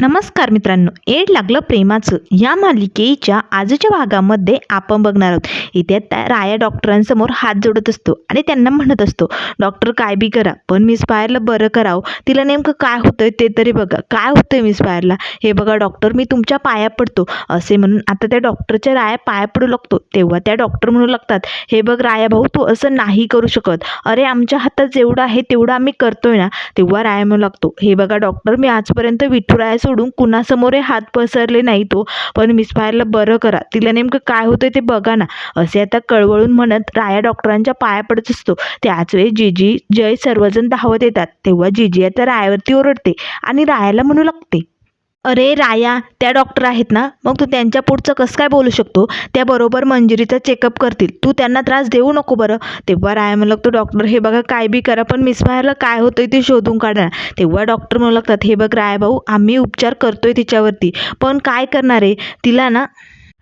नमस्कार मित्रांनो एड लागलं प्रेमाचं. या मालिकेच्या आजच्या भागामध्ये आपण बघणार आहोत. इथे त्या राया डॉक्टरांसमोर हात जोडत असतो आणि त्यांना म्हणत असतो डॉक्टर काय बी करा पण मिस फायरला बरं करावं. तिला नेमकं काय होतंय ते तरी बघा. काय होतंय मिस फायरला हे बघा डॉक्टर मी तुमच्या पाया पडतो. असे म्हणून आता त्या डॉक्टरच्या राया पाया पडू लागतो. तेव्हा त्या डॉक्टर म्हणू लागतात हे बघ राया भाऊ तू असं नाही करू शकत. अरे आमच्या हातात जेवढं आहे तेवढं आम्ही करतोय ना. तेव्हा राया म्हणू लागतो हे बघा डॉक्टर मी आजपर्यंत विठुराया सोडून कुणासमोरही हात पसरले नाही तो. पण मिस फायरला बरं करा. तिला नेमकं काय होतंय ते बघा ना. असे आता कळवळून म्हणत राया डॉक्टरांच्या पाया पडत असतो. त्याच वेळी जिजी जय सर्वजण धावत येतात. तेव्हा जिजी आता रायावरती ओरडते आणि रायाला म्हणू लागते. अरे राया त्या डॉक्टर आहेत ना? मग तू त्यांच्या पुढचं कसं काय बोलू शकतो? त्या बरोबर मंजिरीचा चेकअप करतील. तू त्यांना त्रास देऊ नको बरं. तेव्हा राया म्हणू लागतो डॉक्टर हे बघा काय बी करा पण मिसफायरला काय होतंय ते शोधून काढा तेव्हा डॉक्टर म्हणू लागतात हे बघ राया भाऊ आम्ही उपचार करतोय तिच्यावरती. पण काय करणार आहे? तिला ना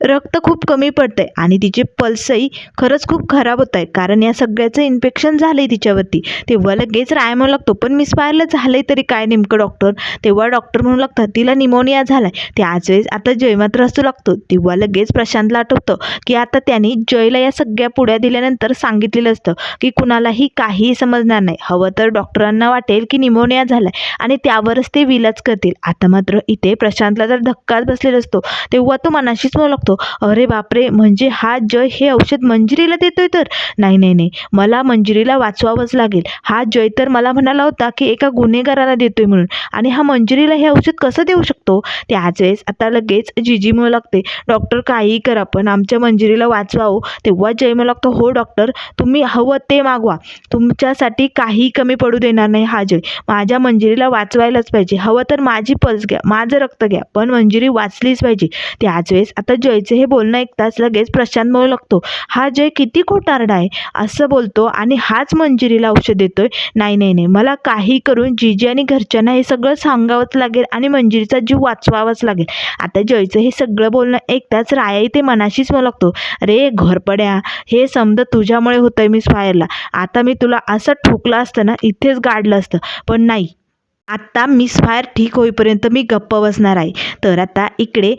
रक्त खूप कमी पडतं आहे आणि तिचे पल्सही खरंच खूप खराब होत आहे. कारण या सगळ्याचं इन्फेक्शन झालं आहे तिच्यावरती. तेव्हा लगेच राय म्हणू लागतो. पण मिस झालं आहे तरी काय नेमकं डॉक्टर तेव्हा डॉक्टर म्हणू लागतात तिला निमोनिया झाला आहे त्याच वेळेस आता जय मात्र असू लागतो. तेव्हा लगेच प्रशांतला आठवतं की आता त्यांनी जयला या सगळ्या पुड्या दिल्यानंतर सांगितलेलं असतं की कुणालाही काहीही समजणार नाही. हवं तर डॉक्टरांना वाटेल की निमोनिया झाला आहे आणि त्यावरच ते विलाज करतील. आता मात्र इथे प्रशांतला जर धक्काच बसलेला असतो तेव्हा तो मनाशीच म्हणू लागतो अरे बापरे! म्हणजे हा जय हे औषध मंजिरीला देतोय तर? नाही नाही नाही. मला मंजिरीला वाचवावंच लागेल. हा जय तर मला म्हणाला होता की एका गुन्हेगाराला देतोय म्हणून. आणि हा मंजिरीला हे औषध कसं देऊ शकतो? त्याच वेळेस आता लगेच जिजी म्हणू लागते डॉक्टर काहीही करा पण आमच्या मंजिरीला वाचवावं तेव्हा जय म्हणू लागतो हो डॉक्टर तुम्ही हवं ते मागवा. तुमच्यासाठी काही कमी पडू देणार नाही हा जय. माझ्या मंजिरीला वाचवायलाच पाहिजे. हवं तर माझी पल्स घ्या माझं रक्त घ्या पण मंजिरी वाचलीच पाहिजे. त्याच वेळेस आता जय पैसे हे बोलणं ऐकताच लगेच प्रशांत म्हणू लागतो. हा जय किती खोटारडा आहे असं बोलतो आणि हाच मंजिरीला औषध देतोय. नाही नाही नाही मला काही करून जीजी आणि घरच्यांना हे सगळं सांगावंच लागेल आणि मंजिरीचा जीव वाचवावाच लागेल. आता जयचं हे सगळं बोलणं ऐकताच राया इथे मनाशीच म्हणू लागतो. अरे घरपड्या हे समजा तुझ्यामुळे होतंय मी फायरला. आता मी तुला असं ठोकलं असतं ना इथेच गाडलं असतं. पण नाही. आत्ता मिस फायर ठीक होईपर्यंत मी गप्प बसणार आहे. तर आता इकडे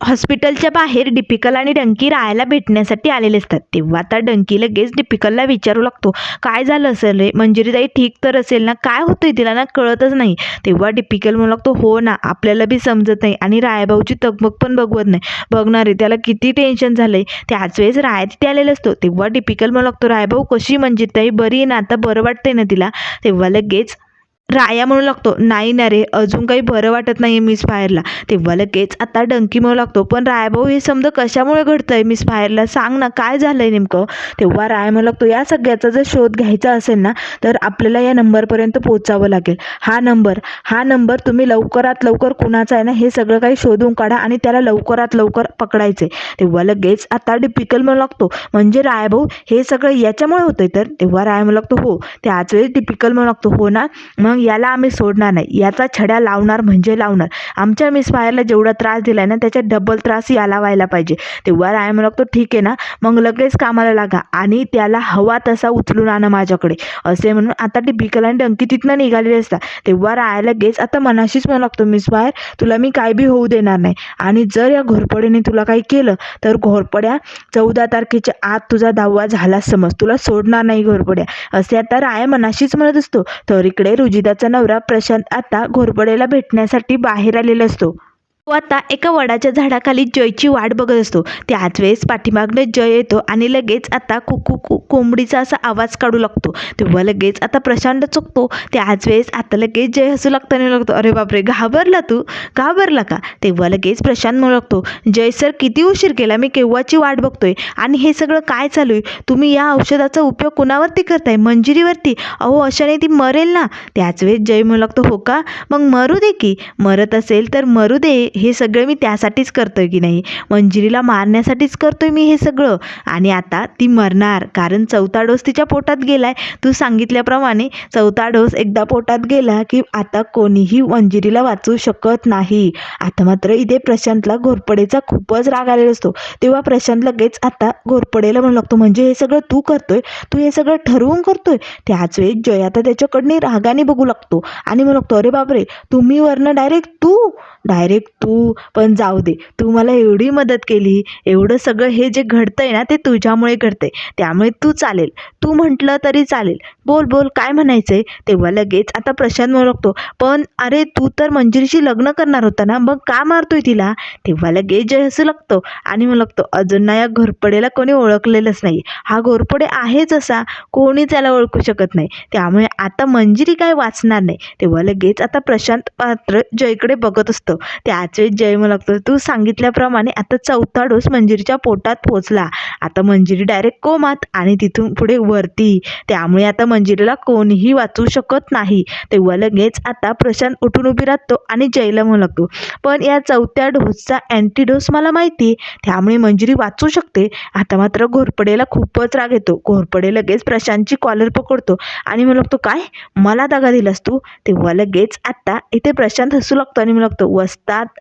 हॉस्पिटलच्या बाहेर डिपिकल आणि डंकी राहायला भेटण्यासाठी आलेले असतात. तेव्हा आता डंकी लगेच डिपिकलला विचारू लागतो काय झालं असेल रे? मंजिरीताई ठीक तर असेल ना? काय होतंय तिला ना? कळतच नाही. तेव्हा डिपिकल म्हणू लागतो हो ना आपल्याला बी समजत नाही आणि रायभाऊची तकमक पण बघवत नाही. बघणार रे त्याला किती टेन्शन झालंय. त्याच वेळेस राय तिथे आलेला असतो. तेव्हा डिपिकल म्हणू लागतो रायभाऊ कशी मंजिरीताई? बरी आहे ना? आता बरं वाटतंय ना तिला? तेव्हा लगेच राया म्हणू लागतो नाही ना रे अजून काही बरं वाटत नाही मिस फायरला तेव्हा लगेच आता डंकी म्हणू लागतो पण रायभाऊ हे समजा कशामुळे घडतंय मिस फायरला सांग ना काय झालंय नेमकं? तेव्हा राय म्हणू लागतो या सगळ्याचा जर शोध घ्यायचा असेल ना तर आपल्याला या नंबरपर्यंत पोचावं लागेल. हा नंबर हा नंबर तुम्ही लवकरात लवकर कुणाचा आहे ना हे सगळं काही शोधून काढा आणि त्याला लवकरात लवकर पकडायचं. आहे तेव्हा लगेच आता डिपिकल म्हणू लागतो म्हणजे रायभाऊ हे सगळं याच्यामुळे होतंय तर? तेव्हा राय म्हणू लागतो हो. त्याच वेळेस डिपिकल म्हणू लागतो हो ना. मग याला आम्ही सोडणार नाही. याचा छड्या लावणार म्हणजे लावणार. आमच्या मिस फायरला जेवढा त्रास दिला आहे ना त्याच्यात डबल त्रास याला व्हायला पाहिजे. तेव्हा राय म्हणू लागतो ठीक आहे ना मग लगेच कामाला लागा आणि त्याला हवा तसा उचलून आणा माझ्याकडे. असे म्हणून आता ती बिकल आणि डंकी तिथनं निघालेली असतात. तेव्हा राय लगेच आता मनाशीच म्हणू लागतो मिस फायर तुला मी काय बी होऊ देणार नाही. आणि जर या घोरपडीने तुला काही केलं तर घोरपड्या चौदा तारखेच्या आत तुझा दहावा झाला समज. तुला सोडणार नाही घोरपड्या. असे आता राय मनाशीच म्हणत असतो. तर इकडे रुजिताचा नवरा प्रशांत आता घोरपडेला भेटण्यासाठी बाहेर आलेला असतो. तो आता एका वडाच्या झाडाखाली जयची वाट बघत असतो. त्याच वेळेस पाठीमागनं जय येतो आणि लगेच आता कुकू कु कोंबडीचा असा आवाज काढू लागतो. तेव्हा लगेच आता प्रशांत चुकतो. त्याच वेळेस आता लगेच जय हसू लागताना लागतो अरे बापरे घाबरला तू? घाबरला का? तेव्हा लगेच प्रशांत म्हणू लागतो जय सर किती उशीर केला? मी केव्हाची वाट बघतोय? आणि हे सगळं काय चालू आहे? तुम्ही या औषधाचा उपयोग कुणावरती करताय? मंजिरीवरती? अहो अशाने ती मरेल ना? त्याच वेळेस जय म्हणू लागतो हो का? मग मरू दे की. मरत असेल तर मरू दे. हे सगळं मी त्यासाठीच करतो आहे की नाही? मंजिरीला मारण्यासाठीच करतो आहे मी हे सगळं. आणि आता ती मरणार. कारण चौथा डोस तिच्या पोटात गेला आहे तू सांगितल्याप्रमाणे चौथा डोस एकदा पोटात गेला की आता कोणीही मंजिरीला वाचवू शकत नाही. आता मात्र इथे प्रशांतला घोरपडेचा खूपच राग आलेला असतो. तेव्हा प्रशांत लगेच आता घोरपडेला म्हणू लागतो म्हणजे हे सगळं तू करतोय? तू हे सगळं ठरवून करतोय? त्याच वेळी जय आता त्याच्याकडनं रागाने बघू लागतो. आणि म्हणू लागतो अरे बापरे! तुम्ही वरनं डायरेक्ट तू? डायरेक्ट तू तू पण जाऊ दे. तू मला एवढी मदत केली एवढं सगळं हे जे घडतंय ना ते तुझ्यामुळे घडतंय. त्यामुळे तू चालेल. तू म्हटलं तरी चालेल. बोल बोल काय म्हणायचं आहे तेव्हा लगेच आता प्रशांत ओळखतो. पण अरे तू तर मंजिरीशी लग्न करणार होता ना? मग का मारतोय तिला? तेव्हा लगेच जय असं लागतो आणि मग लागतो अजून ना या घोरपडेला कोणी ओळखलेलंच नाही. हा घोरपडे आहेच असा. कोणी त्याला ओळखू शकत नाही. त्यामुळे आता मंजिरी काय वाचणार नाही. तेव्हा लगेच आता प्रशांत पात्र जयकडे बघत असतो. त्या वेळेस जय मग लागतो. तू सांगितल्याप्रमाणे आता चौथा डोस मंजिरीच्या पोटात पोचला. आता मंजिरी डायरेक्ट कोमात आणि तिथून पुढे वरती. त्यामुळे आता मंजिरीला कोणीही वाचू शकत नाही. तेव्हा लगेच आता प्रशांत उठून उभी राहतो आणि जयला म्हणू लागतो पण या चौथ्या डोसचा अँटीडोस मला माहिती आहे. त्यामुळे मंजिरी वाचू शकते. आता मात्र घोरपडेला खूपच राग येतो. घोरपडे लगेच प्रशांतची कॉलर पकडतो आणि म्हणू लागतो काय? मला दगा दिलास तू? तेव्हा लगेच आता इथे प्रशांत हसू लागतो आणि म्हणू लागतो वस्तात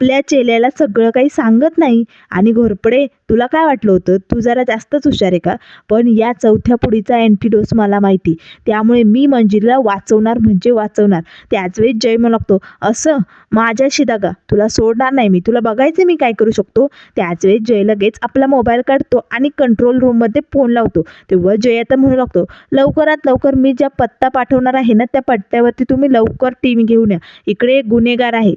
आपल्या चेल्याला सगळं काही सांगत नाही. आणि घोरपडे तुला काय वाटलं होतं? तू जरा जास्तच हुशार आहे का? पण या चौथ्या पुढीचा अँटीडोस मला माहिती. त्यामुळे मी मंजिरीला वाचवणार म्हणजे वाचवणार. त्याच वेळेस जय म्हणू लागतो असं? माझ्याशी दगा. तुला सोडणार नाही मी. तुला बघायचं मी काय करू शकतो? त्याच वेळेस जय लगेच आपला मोबाईल काढतो आणि कंट्रोल रूममध्ये फोन लावतो. तेव्हा जय आता म्हणू लागतो लवकरात लवकर मी ज्या पत्ता पाठवणार आहे ना त्या पत्त्यावरती तुम्ही लवकर टीम घेऊन या. इकडे एक गुन्हेगार आहे.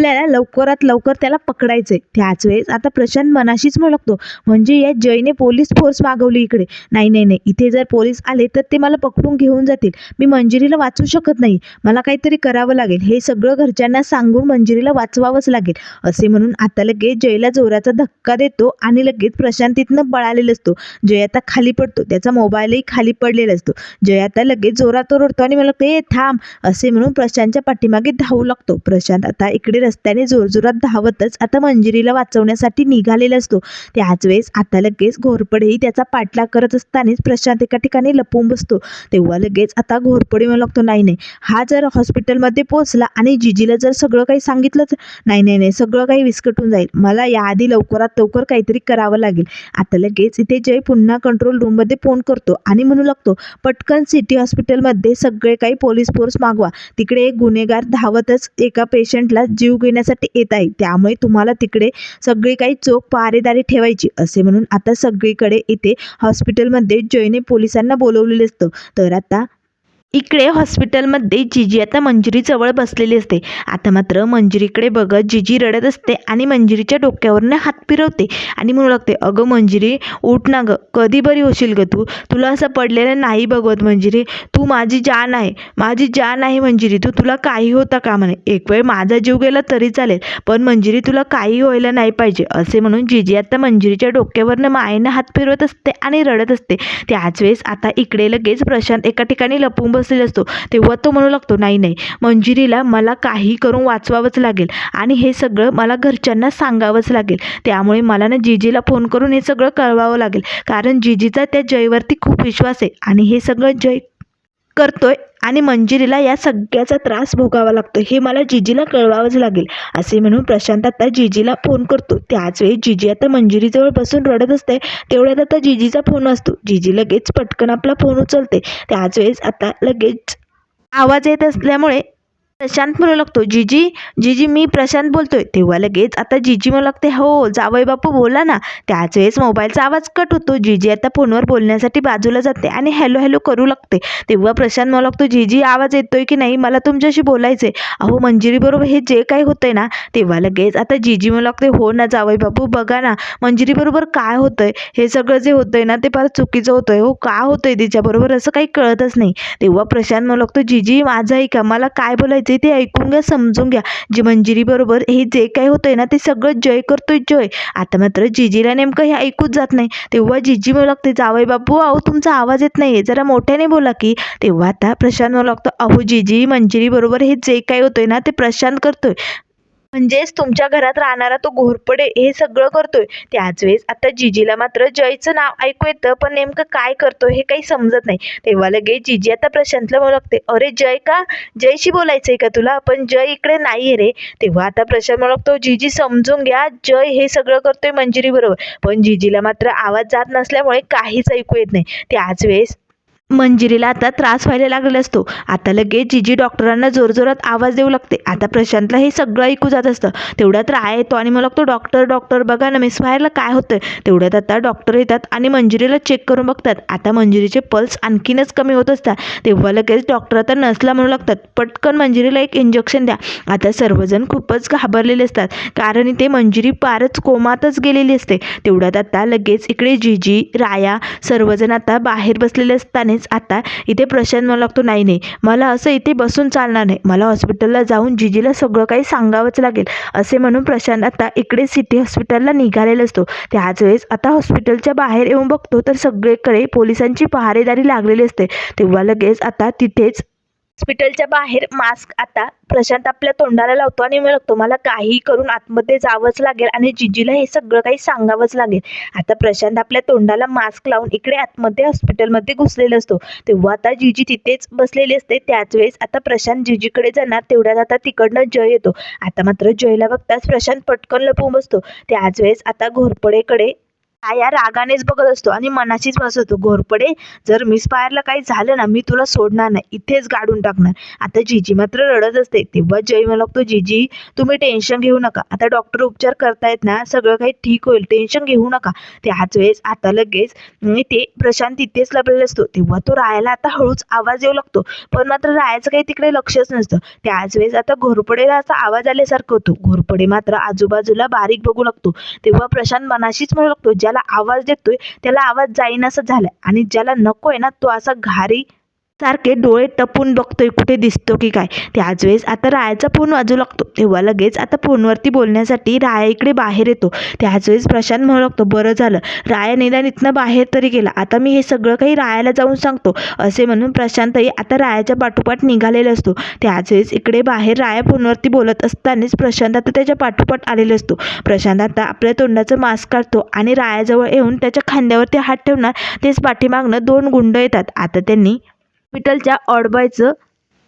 आपल्याला लवकरात लवकर त्याला पकडायचंय. त्याच वेळेस आता प्रशांत मनाशीच म्हणतो म्हणजे या जयने पोलीस फोर्स मागवली इकडे. नाही नाही नाही. इथे जर पोलीस आले तर ते मला पकडून घेऊन जातील. मी मंजिरीला वाचू शकत नाही. मला काहीतरी करावं लागेल. हे सगळं घरच्यांना सांगून मंजिरीला वाचवावंच लागेल. असे म्हणून आता लगेच जयला जोराचा धक्का देतो आणि लगेच प्रशांत तिथनं पळालेला असतो. जय आता खाली पडतो. त्याचा मोबाईलही खाली पडलेला असतो. जय आता लगेच जोरात ओरडतो आणि मला ते थांब. असे म्हणून प्रशांतच्या पाठीमागे धावू लागतो. प्रशांत आता इकडे रस्त्याने जोरजोरात धावतच आता मंजिरीला वाचवण्यासाठी निघालेला असतो. त्याच वेळेस आता लगेच घोरपडेही त्याचा पाठलाग करत असतानाच प्रशांत एका ठिकाणी लपून बसतो. तेव्हा लगेच आता घोरपडे म्हणू लागतो नाही नाही हा जर हॉस्पिटलमध्ये पोहोचला आणि जिजीला जर सगळं काही सांगितलं तर नाही नाही नाही सगळं काही विस्कटून जाईल. मला याआधी लवकरात लवकर काहीतरी करावं लागेल आता लगेच इथे जय पुन्हा कंट्रोल रूममध्ये फोन करतो आणि म्हणू लागतो पटकन सिटी हॉस्पिटलमध्ये सगळे काही पोलीस फोर्स मागवा. तिकडे एक गुन्हेगार धावतच एका पेशंटला जीव घेण्यासाठी येत आहे. त्यामुळे तुम्हाला तिकडे सगळी काही चोख पहारेदारी ठेवायची असे म्हणून आता सगळीकडे इथे हॉस्पिटलमध्ये जयने पोलिसांना बोलवलेलं असतं. तर आता इकडे हॉस्पिटलमध्ये जिजी आता मंजिरीजवळ बसलेली असते. आता मात्र मंजिरीकडे बघत जिजी रडत असते आणि मंजिरीच्या डोक्यावरनं हात फिरवते आणि म्हणू लागते अगं मंजिरी उठ ना गं कधी बरी होशील गं तू? तुला असं पडलेलं नाही बघवत मंजिरी. तू माझी जान आहे. माझी जान आहे मंजिरी. तू तुला काही होता का म्हणे एक वेळ माझा जीव गेला तरी चालेल पण मंजिरी तुला काही व्हायला नाही पाहिजे असे म्हणून जिजी आता मंजिरीच्या डोक्यावरनं मायेनं हात फिरवत असते आणि रडत असते. त्याच वेळेस आता इकडे लगेच प्रशांत एका ठिकाणी लपून बसलेला असतो तेव्हा तो म्हणू लागतो नाही नाही मंजिरीला मला काही करून वाचवावंच लागेल आणि हे सगळं मला घरच्यांना सांगावंच लागेल. त्यामुळे मला ना जीजीला फोन करून हे सगळं कळवावं लागेल. कारण जीजीचा त्या जयवरती खूप विश्वास आहे आणि हे सगळं जय करतोय आणि मंजिरीला या सगळ्याचा त्रास भोगावा लागतो. हे मला जिजीला कळवावंच लागेल. असे म्हणून प्रशांत आता जिजीला फोन करतो. त्याचवेळी जिजी आता मंजिरीजवळ बसून रडत असते. तेवढ्यात आता जिजीचा फोन असतो जिजी लगेच पटकन आपला फोन उचलते. त्याच वेळेस आता लगेच आवाज येत असल्यामुळे प्रशांत म्हणू लागतो जिजी जीजी मी प्रशांत बोलतोय. तेव्हा लगेच आता जीजी म्हणू लागते हो जावई बापू बोला ना. त्याच वेळेस मोबाईलचा आवाज कट होतो. जिजी आता फोनवर बोलण्यासाठी बाजूला जाते आणि हॅलो हॅलो करू लागते. तेव्हा प्रशांत म्हणू लागतो जिजी आवाज येतोय की नाही? मला तुमच्याशी बोलायचंय. अहो मंजिरी बरोबर हे जे काही होतंय ना तेव्हा लगेच आता जिजी म्हणू लागते हो ना जावई बापू बघा ना मंजिरी बरोबर काय होतंय? हे सगळं जे होतंय ना ते फार चुकीचं होतंय. हो का होतंय तिच्याबरोबर? असं काही कळतच नाही. तेव्हा प्रशांत म्हणू लागतो जिजी माझं ऐका मला काय बोलायचं ते ऐकून घ्या समजून घ्या. जी मंजिरीबरोबर हे जे काय होतंय ना ते सगळं जय करतोय जय. आता मात्र जिजीला नेमकं हे ऐकूच जात नाही. तेव्हा जिजी म्हणू लागते जावई बापू अहो तुमचा आवाज येत नाही जरा मोठ्याने बोला की. तेव्हा आता प्रशांत म्हणू लागतो अहो जिजी मंजिरीबरोबर हे जे काही होतोय ना ते प्रशांत करतोय. म्हणजेच तुमच्या घरात राहणारा तो घोरपडे हे सगळं करतोय. त्याच वेळेस आता जिजीला मात्र जयचं नाव ऐकू येतं पण नेमकं काय करतोय हे काही समजत नाही. तेव्हा लगेच जिजी आता प्रशांतला म्हणू लागते अरे जय का? जयशी बोलायचंय का तुला? पण जय इकडे नाही रे. तेव्हा आता प्रशांत म्हणू लागतो जिजी समजून घ्या जय हे सगळं करतोय मंजिरी बरोबर पण जिजीला मात्र आवाज जात नसल्यामुळे काहीच ऐकू येत नाही. त्याच वेळेस मंजिरीला आता त्रास व्हायला लागलेला असतो. आता लगेच जिजी डॉक्टरांना जोरजोरात आवाज देऊ लागते. आता प्रशांतला हे सगळं ऐकू जात असतं. तेवढ्यात राय येतो आणि मला लागतो डॉक्टर डॉक्टर बघा ना मिस व्हायला काय होतं तेवढ्यात आता डॉक्टर येतात आणि मंजिरीला चेक करून बघतात. आता मंजिरीचे पल्स आणखीनच कमी होत असतात. तेव्हा लगेच डॉक्टर आता नसला म्हणू लागतात पटकन मंजिरीला एक इंजेक्शन द्या. आता सर्वजण खूपच घाबरलेले असतात. कारण इथे मंजिरी फारच कोमातच गेलेली असते. तेवढ्यात आता लगेच इकडे जिजी राया सर्वजण आता बाहेर बसलेले असताना मीन्स आता इथे प्रशांत मला लागतो नाही नाही मला असं इथे बसून चालणार नाही. मला हॉस्पिटलला जाऊन जिजीला सगळं काही सांगावंच लागेल. असे म्हणून प्रशांत आता इकडे सिटी हॉस्पिटलला निघालेला असतो. त्याच वेळेस आता हॉस्पिटलच्या बाहेर येऊन बघतो तर सगळीकडे पोलिसांची पहारेदारी लागलेली असते. तेव्हा लगेच आता तिथेच हॉस्पिटलच्या बाहेर मास्क आता प्रशांत आपल्या तोंडाला लावतो आणि मी लागतो मला काही करून आतमध्ये जावंच लागेल आणि जिजीला हे सगळं काही सांगावंच लागेल. आता प्रशांत आपल्या तोंडाला मास्क लावून इकडे आतमध्ये हॉस्पिटलमध्ये घुसलेला असतो. तेव्हा आता जिजी तिथेच बसलेली असते. त्याच वेळेस आता प्रशांत जिजीकडे जाणार तेवढ्यात आता तिकडनं जय येतो. आता मात्र जयला बघताच प्रशांत पटकन लपवून बसतो. त्याच वेळेस आता घोरपडेकडे या रागानेच बघत असतो आणि मनाचीच बसवतो घोरपडे जर मिस फायरला काही झालं ना मी तुला सोडणार नाही. इथेच गाडून टाकणार. आता जिजी मात्र रडत असते. तेव्हा जय मला लागतो जिजी तुम्ही टेन्शन घेऊ नका. आता डॉक्टर उपचार करतायत ना सगळं काही ठीक होईल. टेन्शन घेऊ नका. त्याच वेळेस आता लगेच ते प्रशांत तिथेच लपलेला असतो. तेव्हा तो रायाला आता हळूच आवाज येऊ लागतो. पण मात्र रायाचं काही तिकडे लक्षच नसतं. त्याच वेळेस आता घोरपडेला असा आवाज आल्यासारखं होतो. घोरपडे मात्र आजूबाजूला बारीक बघू लागतो. तेव्हा प्रशांत मनाशीच म्हणू लागतो ज्या ज्याला आवाज देतोय त्याला आवाज जाईनासा झालाय. आणि ज्याला नकोय ना तो असा घारी सारखे डोळे टपून बघतोय कुठे दिसतो की काय? त्याच वेळेस आता रायाचा फोन वाजू लागतो. तेव्हा लगेच आता फोनवरती बोलण्यासाठी राया इकडे बाहेर येतो. त्याच वेळेस प्रशांत म्हणू लागतो बरं झालं. राया निदान इथनं बाहेर तरी गेला. आता मी हे सगळं काही रायाला जाऊन सांगतो. असे म्हणून प्रशांतही आता रायाच्या पाठोपाठ निघालेला असतो. त्याच वेळेस इकडे बाहेर राया फोनवरती बोलत असतानाच प्रशांत आता त्याच्या पाठोपाठ आलेला असतो. प्रशांत आता आपल्या तोंडाचं मास्क काढतो आणि रायाजवळ येऊन त्याच्या खांद्यावरती हात ठेवणार तेच पाठीमागनं दोन गुंड येतात. आता त्यांनी हॉस्पिटलच्या ऑडबॉयचं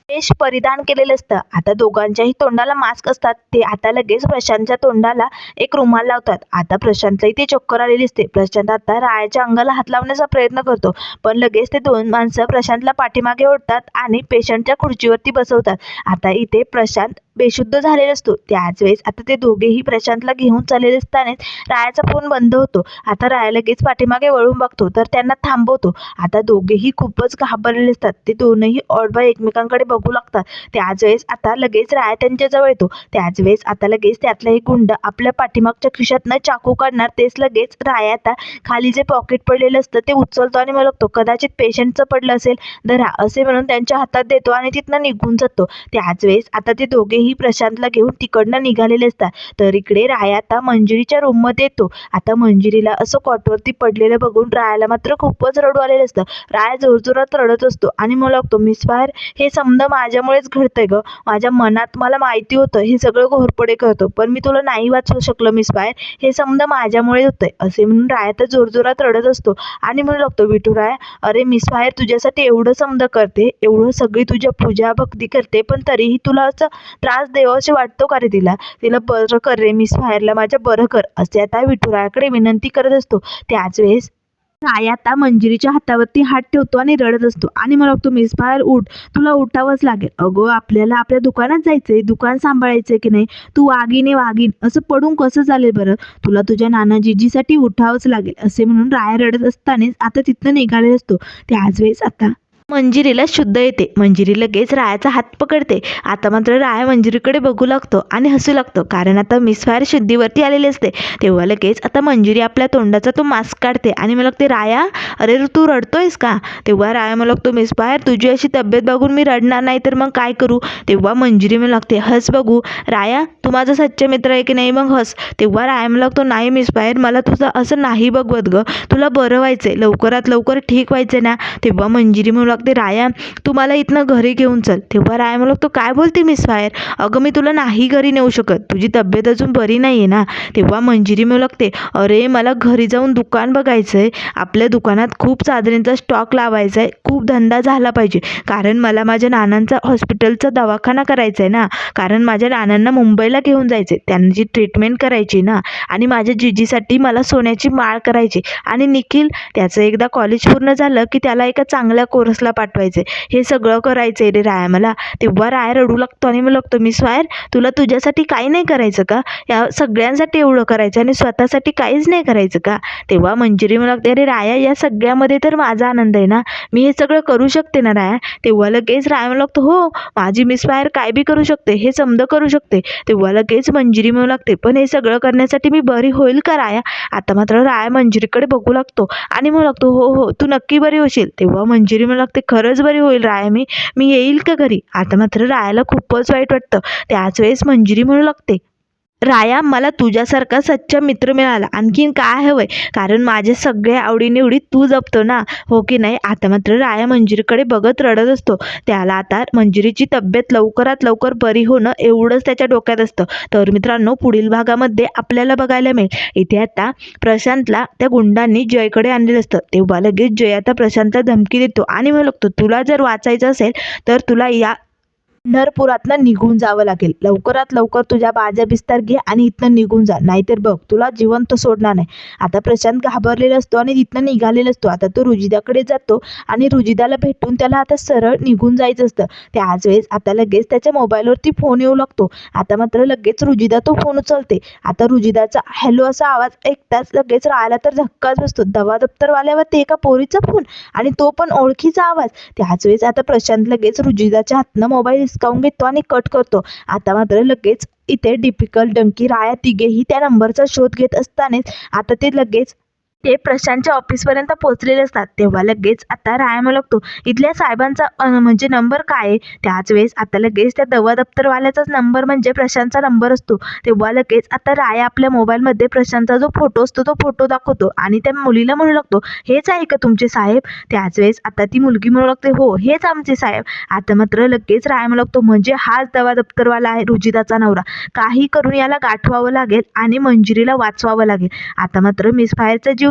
वेश परिधान केलेलं असतं. आता दोघांच्याही तोंडाला मास्क असतात. ते आता लगेच प्रशांतच्या तोंडाला एक रुमाल लावतात. आता प्रशांतलाही ते चक्कर आलेली असते. प्रशांत आता रायाच्या अंगाला हात लावण्याचा प्रयत्न करतो. पण लगेच ते दोन माणसं प्रशांतला पाठीमागे ओढतात आणि पेशंटच्या खुर्चीवरती बसवतात. आता इथे प्रशांत बेशुद्ध झालेला असतो. त्याच वेळेस आता ते दोघेही प्रशांतला घेऊन चाललेले असतानाच रायाचा फोन बंद होतो. आता राया लगेच पाठीमागे वळून बघतो तर त्यांना थांबवतो. आता दोघेही खूपच घाबरलेले असतात. ते दोनही ऑडबा एकमेकांकडे बघू लागतात. त्याच वेळेस आता लगेच राया त्यांच्याजवळ येतो. त्याच वेळेस आता लगेच त्यातला एक गुंड आपल्या पाठीमागच्या खिशातनं चाकू काढणार तेच लगेच राया आता खाली जे पॉकेट पडलेलं असतं ते उचलतो आणि मला कदाचित पेशंटचं पडलं असेल धरा असे म्हणून त्यांच्या हातात देतो आणि तिथनं निघून जातो. त्याच वेळेस आता ते दोघे तेही प्रशांतला घेऊन तिकडनं निघालेले असतात. तर इकडे राया आता मंजिरीच्या रूममध्ये येतो. आता मंजिरीला असं कॉटवरती पडलेलं बघून रायाला मात्र खूपच रडू आलेलं असतं. राया जोरजोरात रडत असतो आणि मला लागतो मिस फायर हे समजा माझ्यामुळेच घडतंय ग. माझ्या मनात मला माहिती होतं. हे सगळं घोरपडे करतो. पण मी तुला नाही वाचवू शकलो मिस फायर हे समजा माझ्यामुळे होतंय. असे म्हणून राया तर जोरजोरात रडत असतो. आणि म्हणू लागतो विठू राया अरे मिस फायर तुझ्यासाठी एवढं समजा करते. एवढं सगळी तुझ्या पूजा भक्ती करते. पण तरीही तुला असं त्रास देवाशी वाटतो का रे तिला? तिला बरं कर रे मिस फायरला माझ्या बरं कर. असे आता विठुरायाकडे विनंती करत असतो. त्याच वेळेस राय आता मंजिरीच्या हातावरती हात ठेवतो आणि रडत असतो. आणि मला वाटतो मिस फायर उठ तुला उठावंच लागेल. अगो आपल्याला आपल्या दुकानात जायचंय. दुकान सांभाळायचंय की नाही? तू वागिने वागीन असं पडून कसं चालेल बरं? तुला तुझ्या नाना जिजीसाठी उठावंच लागेल. असे म्हणून राया रडत असतानाच आता तिथनं निघालेला असतो. त्याच वेळेस आता मंजिरीला शुद्ध येते. मंजिरी लगेच रायाचा हात पकडते. आता मात्र राया मंजिरीकडे बघू लागतो आणि हसू लागतो. कारण आता मिसफायर शुद्धीवरती आलेली असते. तेव्हा लगेच आता मंजिरी आपल्या तोंडाचा तो मास्क काढते आणि मला लागते राया अरे तू रडतोयस का? तेव्हा राया मला लागतो मिसफायर तुझी अशी तब्येत बघून मी रडणार नाही तर मग काय करू? तेव्हा मंजिरी मला लागते हस बघू. राया तू माझा सच्चा मित्र आहे की नाही? मग हस. तेव्हा राया मला लागतो नाही मिस फायर मला तुझं असं नाही बघवत गं. तुला बरं व्हायचं आहे लवकरात लवकर ठीक व्हायचं आहे ना? तेव्हा मंजिरी मला लागते राया तू मला इथनं घरी घेऊन चल. तेव्हा राया म्हणू तू काय बोलते मिस फायर अगं मी तुला नाही घरी नेऊ शकत. तुझी तब्येत अजून बरी नाही आहे ना? तेव्हा मंजिरी मिळू लागते अरे मला घरी जाऊन दुकान बघायचं आहे आपल्या दुकानात खूप चादरींचा स्टॉक लावायचा आहे खूप धंदा झाला पाहिजे. कारण मला माझ्या नानांचा हॉस्पिटलचा दवाखाना करायचा आहे ना. कारण माझ्या नानांना मुंबईला घेऊन जायचे त्यांची ट्रीटमेंट करायची ना. आणि माझ्या जिजीसाठी मला सोन्याची माळ करायची. आणि निखिल त्याचं एकदा कॉलेज पूर्ण झालं की त्याला एका चांगल्या कोर्सला पाठवायचं. हे सगळं करायचं आहे रे राया मला. तेव्हा राया रडू लागतो आणि मग लागतो मी स्वायर तुला तुझ्यासाठी काही नाही करायचं का? या सगळ्यांसाठी एवढं करायचं आणि स्वतःसाठी काहीच नाही करायचं का? तेव्हा मंजिरी मला लागते अरे राया या सगळ्यामध्ये तर माझा आनंद आहे ना. मी हे सगळं करू शकते ना राया? तेव्हा लगेच राया मला लागतो हो माझी मिस फायर काय बी करू शकते हे समजा करू शकते. तेव्हा लगेच मंजिरी मिळू लागते पण हे सगळं करण्यासाठी मी बरी होईल का राया? आता मात्र राया मंजिरीकडे बघू लागतो आणि म्हणू लागतो हो हो तू नक्की बरी होशील. तेव्हा मंजिरी म्हणू लागते खरंच बरी होईल राया मी. मी येईल का घरी? आता मात्र रायाला खूपच वाईट वाटतं. त्याच वेळेस मंजिरी म्हणू लागते. राया मला तुझ्यासारखा सच्चा मित्र मिळाला. आणखीन काय हवंय? कारण माझ्या सगळ्या आवडीनिवडी तू जपतो ना? हो की नाही? आता मात्र राया मंजिरीकडे बघत रडत असतो. त्याला आता मंजिरीची तब्येत लवकरात लवकर बरी होणं एवढंच त्याच्या डोक्यात असतं. तर मित्रांनो पुढील भागामध्ये आपल्याला बघायला मिळेल. इथे आता प्रशांतला त्या गुंडांनी जयकडे आणलेलं असतं. तेव्हा लगेच जय आता प्रशांतला धमकी देतो. आणि म्हणू लागतो तुला जर वाचायचं असेल तर तुला या पंढरपुरातनं निघून जावं लागेल. लवकरात लवकर तुझ्या बाजा बिस्तार घे आणि इथनं निघून जा. नाहीतर बघ तुला जिवंत सोडणार नाही. आता प्रशांत घाबरलेला असतो आणि तिथनं निघालेला असतो. आता तो रुजिदाकडे जातो आणि रुजिदाला भेटून त्याला आता सरळ निघून जायचं असतं. त्याच वेळेस आता लगेच त्याच्या मोबाईलवरती फोन येऊ लागतो. आता मात्र लगेच रुजिदा तो फोन उचलते. आता रुजिदाचा हॅलो असा आवाज ऐकताच लगेच राहायला तर धक्काच बसतो. दवा दप्तरवाल्यावरती एका पोरीचा फोन आणि तो पण ओळखीचा आवाज. त्याच वेळेस आता प्रशांत लगेच रुजिदाच्या हातनं मोबाईल हिसकावून घेतो आणि कट करतो. आता मात्र लगेच इथे डिफिकल्ट डंकी राया तिघेही त्या नंबरचा शोध घेत असतानाच आता ते लगेच ते प्रशांतच्या ऑफिसपर्यंत पोहोचलेले असतात. तेव्हा लगेच आता राया लागतो. इथल्या साहेबांचा म्हणजे नंबर काय आहे? त्याच वेळेस आता लगेच त्या दवा दप्तरवाल्याचाच नंबर म्हणजे प्रशांतचा नंबर असतो. तेव्हा लगेच आता राया आपल्या मोबाईलमध्ये प्रशांतचा जो फोटो असतो तो फोटो दाखवतो आणि त्या मुलीला म्हणू लागतो हेच आहे का तुमचे साहेब? त्याच वेळेस आता ती मुलगी म्हणू लागते हो हेच आमचे साहेब. आता मात्र लगेच राया म्हणू लागतो. म्हणजे हाच दवा दप्तरवाला आहे रुजिताचा नवरा. काही करून याला गाठवावं लागेल आणि मंजिरीला वाचवावं लागेल. आता मात्र मिस फायरचा जीव